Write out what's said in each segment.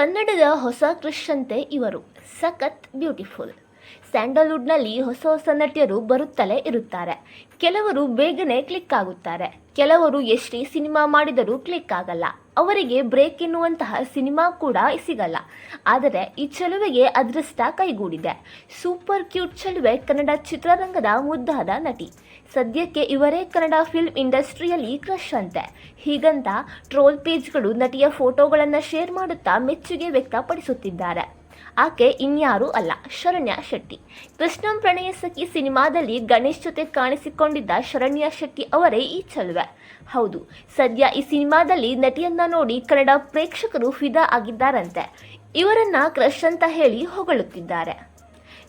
ಕನ್ನಡದ ಹೊಸ ಕೃಷ್ಣಂತೆ ಇವರು. ಸಖತ್ ಬ್ಯೂಟಿಫುಲ್. ಸ್ಯಾಂಡಲ್ವುಡ್ನಲ್ಲಿ ಹೊಸ ಹೊಸ ನಟಿಯರು ಬರುತ್ತಲೇ ಇರುತ್ತಾರೆ. ಕೆಲವರು ಬೇಗನೆ ಕ್ಲಿಕ್ ಆಗುತ್ತಾರೆ. ಕೆಲವರು ಎಷ್ಟೇ ಸಿನಿಮಾ ಮಾಡಿದರೂ ಕ್ಲಿಕ್ ಆಗಲ್ಲ. ಅವರಿಗೆ ಬ್ರೇಕ್ ಎನ್ನುವಂತಹ ಸಿನಿಮಾ ಕೂಡ ಸಿಗಲ್ಲ. ಆದರೆ ಈ ಚಲುವೆಗೆ ಅದೃಷ್ಟ ಕೈಗೂಡಿದೆ. ಸೂಪರ್ ಕ್ಯೂಟ್ ಚಲುವೆ ಕನ್ನಡ ಚಿತ್ರರಂಗದ ಮುದ್ದಾದ ನಟಿ. ಸದ್ಯಕ್ಕೆ ಇವರೇ ಕನ್ನಡ ಫಿಲ್ಮ್ ಇಂಡಸ್ಟ್ರಿಯಲ್ಲಿ ಕ್ರಶ್ ಅಂತೆ. ಹೀಗಂತ ಟ್ರೋಲ್ ಪೇಜ್ಗಳು ನಟಿಯ ಫೋಟೋಗಳನ್ನು ಶೇರ್ ಮಾಡುತ್ತಾ ಮೆಚ್ಚುಗೆ ವ್ಯಕ್ತಪಡಿಸುತ್ತಿದ್ದಾರೆ. ಆಕೆ ಇನ್ಯಾರೂ ಅಲ್ಲ, ಶರಣ್ಯ ಶೆಟ್ಟಿ. ಕೃಷ್ಣಂ ಪ್ರಣಯ ಸಖಿ ಸಿನಿಮಾದಲ್ಲಿ ಗಣೇಶ್ ಜೊತೆ ಕಾಣಿಸಿಕೊಂಡಿದ್ದ ಶರಣ್ಯ ಶೆಟ್ಟಿ ಅವರೇ ಈ ಚಲುವೆ. ಹೌದು, ಸದ್ಯ ಈ ಸಿನಿಮಾದಲ್ಲಿ ನಟಿಯನ್ನ ನೋಡಿ ಕನ್ನಡ ಪ್ರೇಕ್ಷಕರು ಫಿದಾ ಆಗಿದ್ದಾರಂತೆ. ಇವರನ್ನ ಕ್ರಶ್ ಅಂತ ಹೇಳಿ ಹೊಗಳುತ್ತಿದ್ದಾರೆ.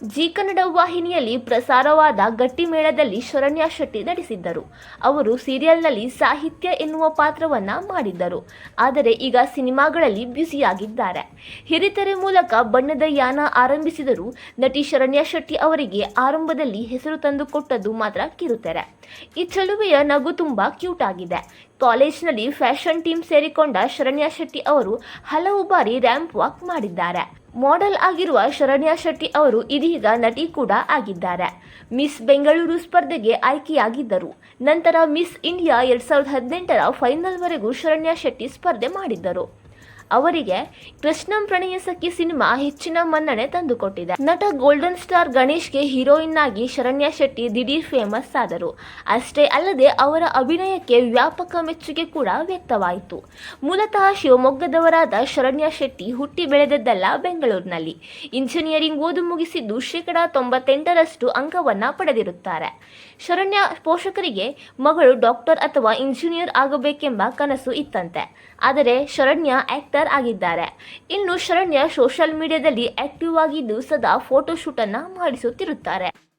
ಜಿ ಕನ್ನಡ ವಾಹಿನಿಯಲ್ಲಿ ಪ್ರಸಾರವಾದ ಗಟ್ಟಿ ಮೇಳದಲ್ಲಿ ಶರಣ್ಯ ಶೆಟ್ಟಿ ನಟಿಸಿದ್ದರು. ಅವರು ಸೀರಿಯಲ್ನಲ್ಲಿ ಸಾಹಿತ್ಯ ಎನ್ನುವ ಪಾತ್ರವನ್ನ ಮಾಡಿದ್ದರು. ಆದರೆ ಈಗ ಸಿನಿಮಾಗಳಲ್ಲಿ ಬ್ಯುಸಿಯಾಗಿದ್ದಾರೆ. ಹಿರಿತೆರೆ ಮೂಲಕ ಬಣ್ಣದ ಯಾನ ಆರಂಭಿಸಿದರೂ ನಟಿ ಶರಣ್ಯ ಶೆಟ್ಟಿ ಅವರಿಗೆ ಆರಂಭದಲ್ಲಿ ಹೆಸರು ತಂದುಕೊಟ್ಟದ್ದು ಮಾತ್ರ ಕಿರುತೆರೆ. ಈ ಚಲುವೆಯ ನಗು ತುಂಬಾ ಕ್ಯೂಟ್ ಆಗಿದೆ. ಕಾಲೇಜ್ನಲ್ಲಿ ಫ್ಯಾಷನ್ ಟೀಮ್ ಸೇರಿಕೊಂಡ ಶರಣ್ಯ ಶೆಟ್ಟಿ ಅವರು ಹಲವು ಬಾರಿ ರ್ಯಾಂಪ್ ವಾಕ್ ಮಾಡಿದ್ದಾರೆ. ಮಾಡೆಲ್ ಆಗಿರುವ ಶರಣ್ಯ ಶೆಟ್ಟಿ ಅವರು ಇದೀಗ ನಟಿ ಕೂಡ ಆಗಿದ್ದಾರೆ. ಮಿಸ್ ಬೆಂಗಳೂರು ಸ್ಪರ್ಧೆಗೆ ಆಯ್ಕೆಯಾಗಿದ್ದರು. ನಂತರ ಮಿಸ್ ಇಂಡಿಯಾ ಎರಡ್ ಸಾವಿರದ ಹದಿನೆಂಟರ ಫೈನಲ್ವರೆಗೂ ಶರಣ್ಯ ಶೆಟ್ಟಿ ಸ್ಪರ್ಧೆ ಮಾಡಿದ್ದರು. ಅವರಿಗೆ ಕೃಷ್ಣಂ ಪ್ರಣಯ ಸಖಿ ಸಿನಿಮಾ ಹೆಚ್ಚಿನ ಮನ್ನಣೆ ತಂದುಕೊಟ್ಟಿದೆ. ನಟ ಗೋಲ್ಡನ್ ಸ್ಟಾರ್ ಗಣೇಶ್ಗೆ ಹೀರೋಯಿನ್ ಆಗಿ ಶರಣ್ಯ ಶೆಟ್ಟಿ ದಿಢೀರ್ ಫೇಮಸ್ ಆದರು. ಅಷ್ಟೇ ಅಲ್ಲದೆ ಅವರ ಅಭಿನಯಕ್ಕೆ ವ್ಯಾಪಕ ಮೆಚ್ಚುಗೆ ಕೂಡ ವ್ಯಕ್ತವಾಯಿತು. ಮೂಲತಃ ಶಿವಮೊಗ್ಗದವರಾದ ಶರಣ್ಯ ಶೆಟ್ಟಿ ಹುಟ್ಟಿ ಬೆಳೆದದ್ದಲ್ಲ ಬೆಂಗಳೂರಿನಲ್ಲಿ. ಇಂಜಿನಿಯರಿಂಗ್ ಓದು ಮುಗಿಸಿದ್ದು ಶೇಕಡ ತೊಂಬತ್ತೆಂಟರಷ್ಟು ಅಂಕವನ್ನ ಪಡೆದಿರುತ್ತಾರೆ. ಶರಣ್ಯ ಪೋಷಕರಿಗೆ ಮಗಳು ಡಾಕ್ಟರ್ ಅಥವಾ ಇಂಜಿನಿಯರ್ ಆಗಬೇಕೆಂಬ ಕನಸು ಇತ್ತಂತೆ. ಆದರೆ ಶರಣ್ಯ ಆಕ್ಟರ್ ಆಗಿದ್ದಾರೆ. ಇನ್ನು ಶರಣ್ಯ ಸೋಷಿಯಲ್ ಮೀಡಿಯಾದಲ್ಲಿ ಆಕ್ಟಿವ್ ಆಗಿದ್ದು ಸದಾ ಫೋಟೋ ಶೂಟ್ ಅನ್ನ ಮಾಡಿಸುತ್ತಿರುತ್ತಾರೆ.